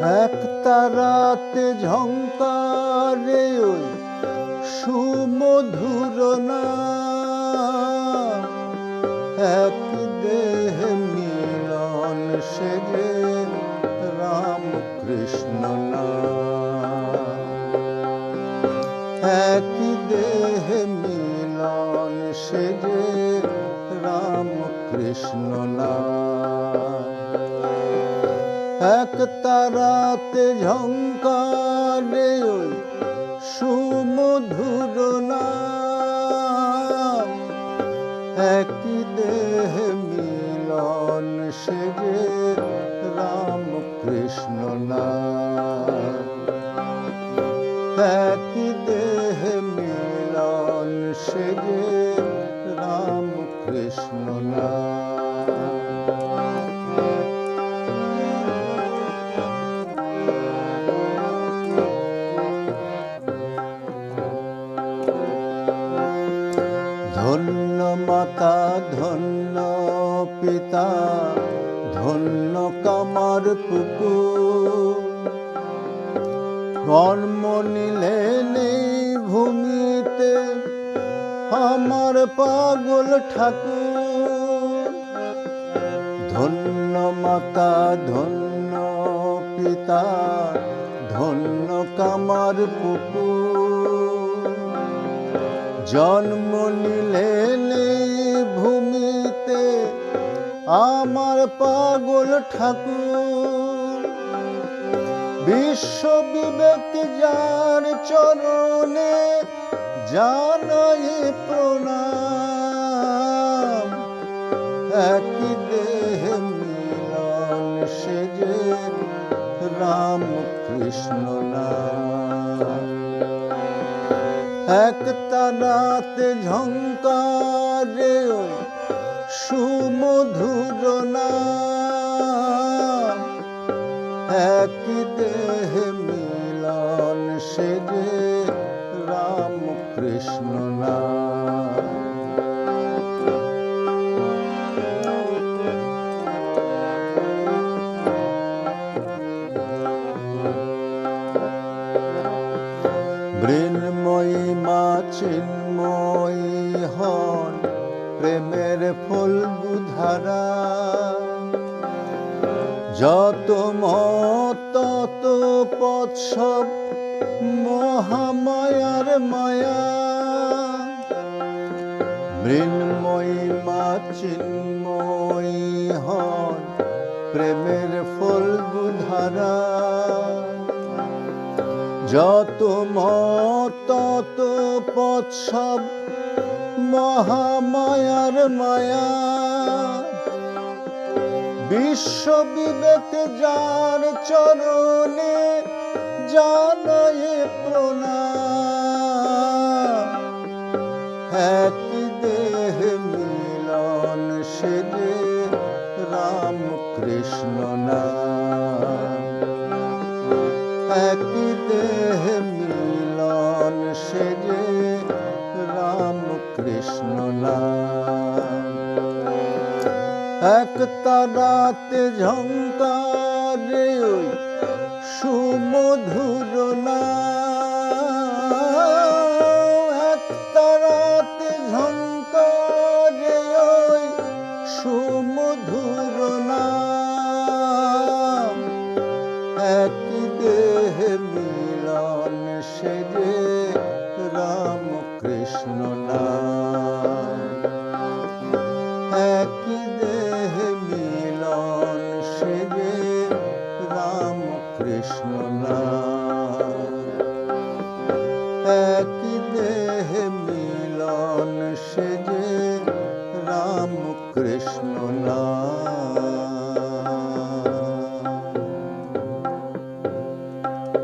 এক তারাতে ওই সুমধুর নাম। এক দেহ মিলন সেজে রাম কৃষ্ণ নাম। এক দেহ মিলন সেজে রাম কৃষ্ণ নাম। এক তারাতে ঝঙ্কারে সুমধুর নাম। একই দেহ মিলন সেজে রাম কৃষ্ণ নাম। একই দেহ মিলন সেজে রাম কৃষ্ণ নাম। ধন্য মাতা, ধন্য পিতা, ধন্য কামার পুকুর। কর্ম নিলে নেই ভূমিতে আমার পাগল ঠাকুর। ধন্য মাতা, ধন্য পিতা, ধন্য কামার পুকুর। জন্ম নিলে ভূমিতে আমার পাগল ঠাকুর। বিশ্ব বিবেক যার চরণে জানাই প্রণাম। একই দেহ মিলন সেজে রাম কৃষ্ণ নাম। এক তারাতে ঝঙ্কারে সুমধুর না এক মৃন্ময়ী মা চিন্ময়ী হন প্রেমের ফুল বুধারা যত মত, তত পৎসব মহামায়ার মায়া। মৃন্ময়ী মা চিন্ময়ী হন প্রেমের ফুল বুধারা যত মত তত পৎসব মহামায়ার মায়া। বিশ্ব বিবেক যার চরণে জানায় এক তারাতে ঝঙ্কারে ওই সুমধুর নাম এক তারাতে সুমধুর এক দেহ মিলন সেজে রাম কৃষ্ণ নাম কৃষ্ণ এক